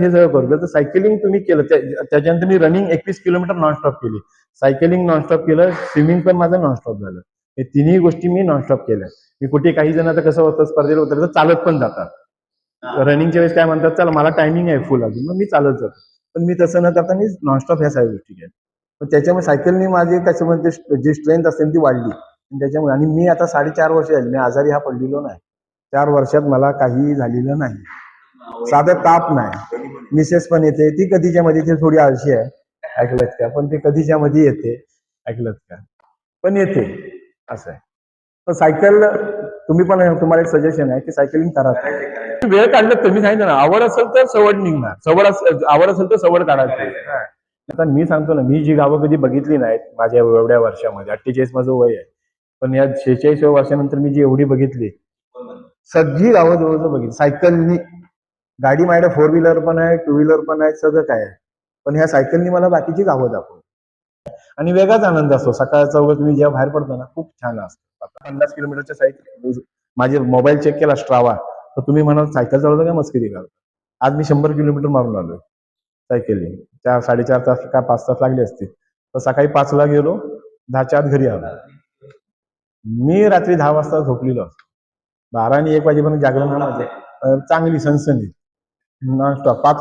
हे सगळं करू. तर सायकलिंग तुम्ही केलं त्या- त्याच्यानंतर मी रनिंग एकवीस किलोमीटर नॉनस्टॉप केली. सायकलिंग नॉनस्टॉप केलं स्विमिंग पण माझं नॉनस्टॉप झालं. हे तिन्ही गोष्टी मी नॉनस्टॉप केल्या. मी कुठे काही जण आता कसं होतं स्पर्धेला होतं तर चालत पण जातात. रनिंगच्या वेळेस काय म्हणतात चला मला टायमिंग आहे फुल अजून मग मी चालत जातो. पण मी तसं न करता मी नॉनस्टॉप ह्या सगळ्या गोष्टी केल्या. पण त्याच्यामुळे सायकलने माझी म्हणते जी स्ट्रेंथ असेल ती वाढली. त्याच्यामुळे आणि मी आता साडेचार वर्ष झाली मी आजारी हा पडलेलो नाही. चार वर्षात मला काही झालेलं नाही. साधं ताप नाही. मिसेस पण येते. ती कधीच्या मध्ये ती थोडी आळशी आहे. ऐकलत का? पण ती कधीच्या मध्ये येते. ऐकलत का? पण येते. असं आहे. तर सायकल तुम्ही पण तुम्हाला एक सजेशन आहे की सायकलिंग करा. वेळ काढलं तुम्ही सांगितलं ना आवड असेल तर सवड निघणार. सवड असेल आवड असेल तर सवड काढायची. आता मी सांगतो ना मी जी गावं कधी बघितली नाहीत माझ्या एवढ्या वर्षामध्ये. अठ्ठेचाळीस माझं वय आहे. पण या शेहेचाळीस वर्षानंतर मी जी एवढी बघितली सगळी गावं जवळजवळ बघितली. सायकलनी गाडी माझ्या फोर व्हीलर पण आहे टू व्हीलर पण आहे सगळं काय आहे. पण ह्या सायकलनी मला बाकीची गावं दाखवली. आणि वेगळाच आनंद असतो. सकाळचा वगैरे तुम्ही जेव्हा बाहेर पडतो ना खूप छान असतो. आता पन्नास किलोमीटरच्या सायकल माझे मोबाईल चेक केला स्ट्रावा तर तुम्ही म्हणाल सायकल चालवता का मस्करी करता? आज मी शंभर किलोमीटर मारून आलोय सायकलिंग चार साडेचार तास का पाच तास लागले असते तर सकाळी पाचला गेलो दहाच्या आत घरी आलो. मी रात्री दहा वाजता झोपलेलो असतो. बारा आणि एक वाजेपर्यंत जागरण चांगली सनसनीत नॉनस्टॉप पाच